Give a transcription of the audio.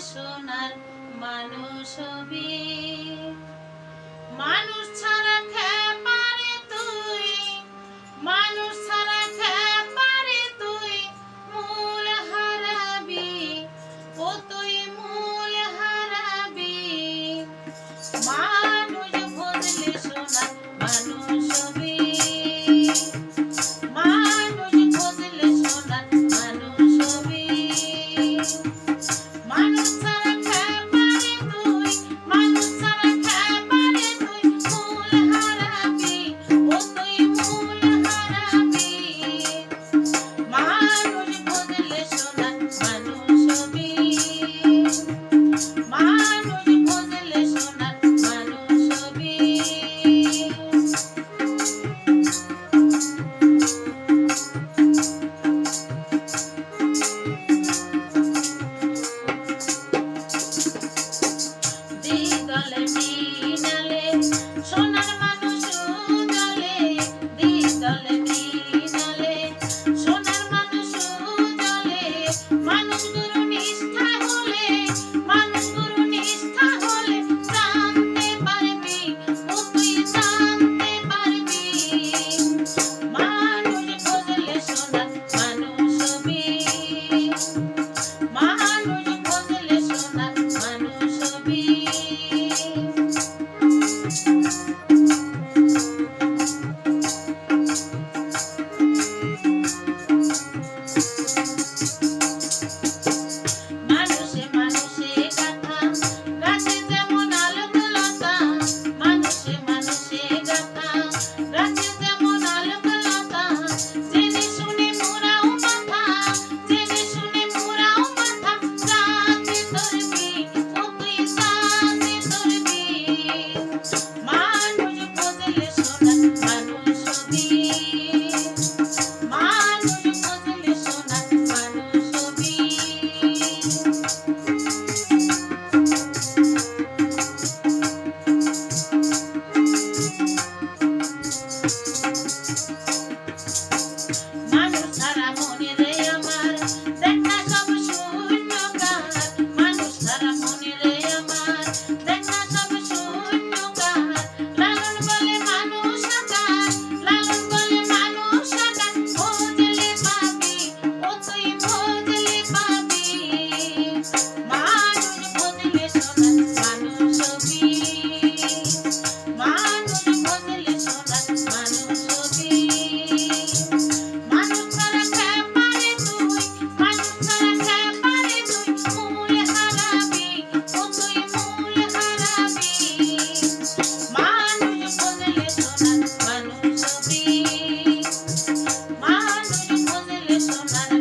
সোনার মানুষ হবি। মানুষ ছাড়া খেয়ে পারে তুই, মানুষ ছাড়া খেয়ে পারে তুই মূল হারাবি। ও তুই মূল হারাবি। মানুষ বদলে সোনার মানুষ হবি। 来来茉莉 Thank you.